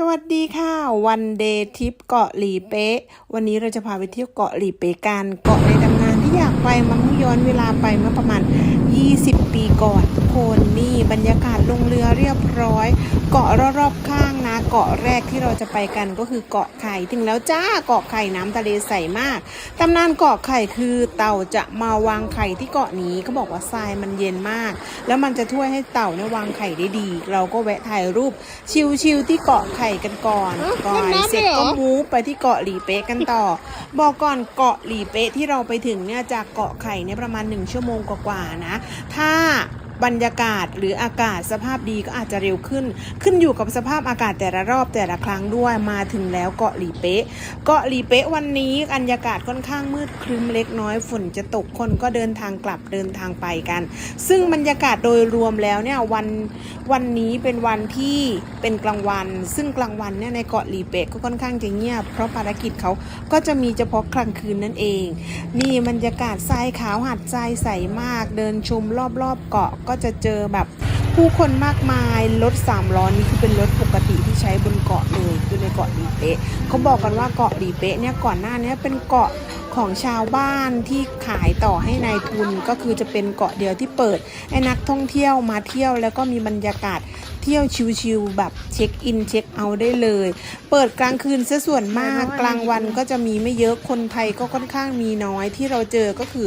สวัสดีค่ะ วันเดย์ทริปเกาะหลีเป๊ะ วันนี้เราจะพาไปเที่ยวเกาะหลีเป๊ะกัน เกาะในตำนานที่อยากไปมาเมื่อย้อนเวลาไปเมื่อประมาณ 20 ปีก่อนทุกคนนี่บรรยากาศลงเรือเรียบร้อย เกาะรอบๆข้างนะ เกาะแรกที่เราจะไปกันก็คือเกาะไข่ ถึงแล้วจ้า เกาะไข่น้ำทะเลใสมาก ตำนานเกาะไข่คือเต่าจะมาวางไข่ที่เกาะนี้เขาบอกว่าทรายมันเย็นมาก แล้วมันจะช่วยให้เต่าเนี่ยวางไข่ได้ดี เราก็แวะถ่ายรูปชิลๆที่เกาะไข่กันก่อนอ้าวก่อนเล่นน้ำเสร็จเลยเหรก็อมูฟไปที่เกาะหลีเป๊ะกันต่อ บอกก่อนเกาะหลีเป๊ะที่เราไปถึงเนี่ยจากเกาะไข่เนี่ยประมาณ1ชั่วโมงกว่าๆนะ ถ้า บรรยากาศหรืออากาศสภาพดีก็อาจจะเร็วขึ้น ขึ้นอยู่กับสภาพอากาศแต่ละรอบแต่ละครั้งด้วยมาถึงแล้วเกาะหลีเป๊ะ เกาะหลีเป๊ะวันนี้บรรยากาศค่อนข้างมืดครึ้มเล็กน้อยฝนจะตกคนก็เดินทางกลับเดินทางไปกัน ซึ่งบรรยากาศโดยรวมแล้วเนี่ยวัน วันนี้เป็นวันที่เป็นกลางวัน ซึ่งกลางวันเนี่ยในเกาะหลีเป๊ะก็ค่อนข้างจะเงียบ เพราะภารกิจเขาก็จะมีเฉพาะกลางคืนนั่นเอง นี่บรรยากาศทรายขาวหัดทรายใสมาก เดินชมรอบๆเกาะก็จะเจอแบบผู้คนมากมายรถสามล้อนี่คือเป็นรถปกติที่ใช้บนเกาะเลยคือในเกาะหลีเป๊ะเขาบอกกันว่าเกาะหลีเป๊ะเนี่ยก่อนหน้านี้เป็นเกาะ ของชาวบ้านที่ขายต่อให้ในายทุนก็คือจะเป็นเกาะเดียวที่เปิดให้นักท่องเที่ยวมาเที่ยวแล้วก็มีบรรยากาศเที่ยวชิลๆแบบเช็คอินเช็คเอาท์ได้เลย เปิดกลางคืนซะส่วนมากกลางวันก็จะมีไม่เยอะคนไทยก็ค่อนข้างมีน้อยที่เราเจอก็คือ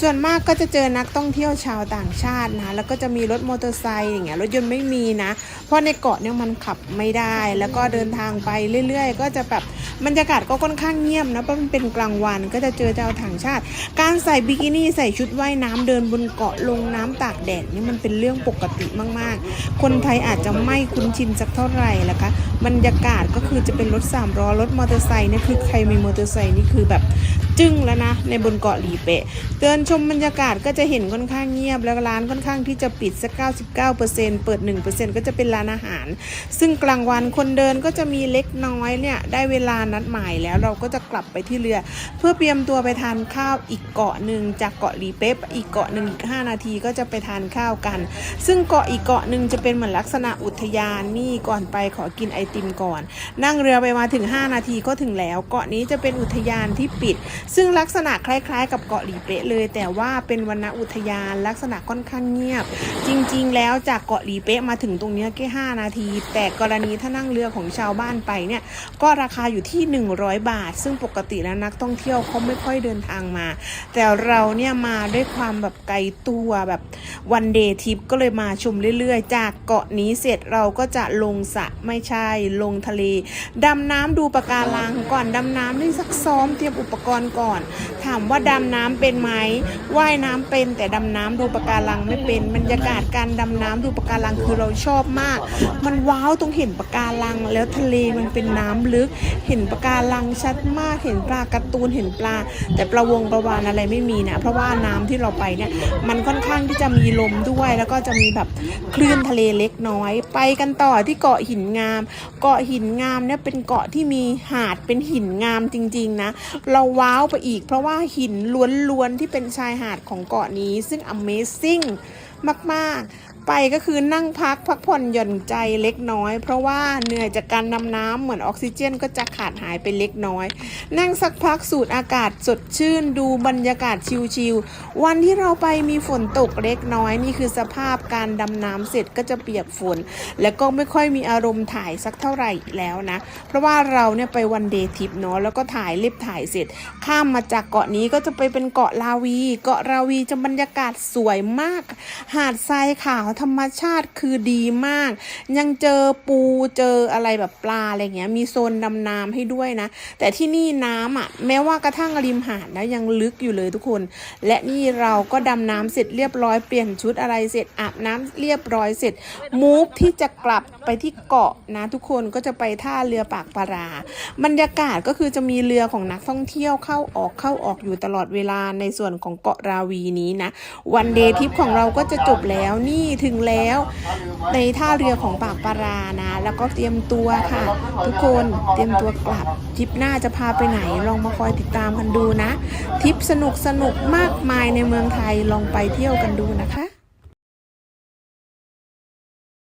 ส่วนมากก็จะเจอนักท่องเที่ยวชาวต่างชาตินะแล้วก็จะมีรถมอเตอร์ไซค์อย่างเงี้ยรถยนต์ไม่มีนะ เพราะในเกาะเนี่ยมันขับไม่ได้ แล้วก็เดินทางไปเรื่อย ๆ ก็จะแบบบรรยากาศก็ค่อนข้างเงียบนะเพราะมันเป็นกลางวันก็จะเจอชาวต่างชาติ การใส่บิกินี่ใส่ชุดว่ายน้ำเดินบนเกาะลงน้ำตากแดดนี่มันเป็นเรื่องปกติมากๆ คนไทยอาจจะไม่คุ้นชินสักเท่าไหร่ละคะบรรยากาศก็คือจะเป็นรถสามล้อรถมอเตอร์ไซค์นี่คือใครมีมอเตอร์ไซค์นี่คือแบบ จึ้งแล้วนะ ในบนเกาะหลีเปะเดินชมบรรยากาศก็จะเห็นค่อนข้างเงียบ แล้วร้านค่อนข้างที่จะปิดสัก 99%เปิด 1%ก็จะเป็นร้านอาหาร ซึ่งกลางวันคนเดินก็จะมีเล็กน้อยเนี่ย ได้เวลานัดหมายแล้วเราก็จะกลับไปที่เรือ เพื่อเตรียมตัวไปทานข้าวอีกเกาะหนึ่งจากเกาะหลีเป๊ะอีกเกาะหนึ่งอีก 5 นาทีก็จะไปทานข้าวกัน ซึ่งเกาะอีกเกาะหนึ่งจะเป็นเหมือนลักษณะอุทยานนี่ก่อนไปขอกินไอติมก่อน นั่งเรือไปมาถึง 5 นาทีก็ถึงแล้ว เกาะนี้จะเป็นอุทยานที่ปิดซึ่งลักษณะคล้ายๆ กับเกาะหลีเป๊ะเลย แต่ว่าเป็นวรรณอุทยานลักษณะค่อนข้างเงียบ จริงๆ แล้วจากเกาะหลีเป๊ะมาถึงตรงนี้แค่ 5 นาที แต่กรณีถ้านั่งเรือของชาวบ้านไปเนี่ยก็ราคาอยู่ที่ 100 บาท ซึ่งปกติแล้วนักท่องเที่ยวเขาไม่ค่อยเดินทางมา แต่เราเนี่ยมาด้วยความแบบไกลตัวแบบวันเดย์ทริปก็เลยมาชมเรื่อยๆ จากเกาะนี้เสร็จเราก็จะลงสระไม่ใช่ลงทะเลดำน้ำดูปะการังก่อนดำน้ำนี่สักซ้อมเตรียมอุปกรณ์ก่อนามว่าดำน้ำเป็นไหมว่ายน้ำเป็นแต่ดำน้ำดูปะการังไม่เป็นบรรยากาศการดำน้ำดูปะการังคือเราชอบมาก มันว้าวตรงเห็นปะการัง แล้วทะเลมันเป็นน้ำลึก เห็นปะการังชัดมากเห็นปลาการ์ตูนเห็นปลา แต่ปลาวงปลาวานอะไรไม่มีนะเพราะว่าน้ำที่เราไปเนี่ยมันค่อนข้างที่จะมีลมด้วย แล้วก็จะมีแบบคลื่นทะเลเล็กน้อย ไปกันต่อที่เกาะหินงาม เกาะหินงามเนี่ยเป็นเกาะที่มีหาดเป็นหินงามจริง ๆนะ เราว้าวไปอีก เพราะว่าหินล้วนๆที่เป็นชายหาดของเกาะนี้ ซึ่ง Amazing มาก ๆ ไปก็คือนั่งพักพักผ่อนหย่อนใจเล็กน้อย เพราะว่าเหนื่อยจากการนำน้ำเหมือนออกซิเจนก็จะขาดหายไปเล็กน้อย นั่งสักพักสูดอากาศสดชื่นดูบรรยากาศชิลๆวันที่เราไปมีฝนตกเล็กน้อยนี่คือสภาพการดำน้ำเสร็จก็จะเปียกฝน แล้วก็ไม่ค่อยมีอารมณ์ถ่ายสักเท่าไหร่อีกแล้วนะ เพราะว่าเราเนี่ยไปวันเดย์ทริปเนาะแล้วก็ถ่ายเล็บถ่ายเสร็จ ข้ามมาจากเกาะนี้ก็จะไปเป็นเกาะลาวี เกาะลาวีจะบรรยากาศสวยมาก หาดทรายขาวธรรมชาติคือดีมาก ยังเจอปูเจออะไรแบบปลาอะไรเงี้ย มีโซนดำน้ำให้ด้วยนะ แต่ที่นี่น้ำอะ แม้ว่ากระทั่งริมหาดนะยังลึกอยู่เลยทุกคน และนี่เราก็ดำน้ำเสร็จเรียบร้อยเปลี่ยนชุดอะไรเสร็จอาบน้ำเรียบร้อยเสร็จมูฟที่จะกลับไปที่เกาะนะทุกคนก็จะไปท่าเรือปากปลาราบรรยากาศก็คือจะมีเรือของนักท่องเที่ยวเข้าออกเข้าออกอยู่ตลอดเวลาในส่วนของเกาะราวีนี้นะวันเดย์ทริปของเราก็จะจบแล้วนี่ถึงแล้ว ในท่าเรือของปากปารานะ แล้วก็เตรียมตัวค่ะ ทุกคนเตรียมตัวกลับทริปหน้าจะพาไปไหนลองมาคอยติดตามกันดูนะทริปสนุกสนุกมากมายในเมืองไทยลองไปเที่ยวกันดูนะคะ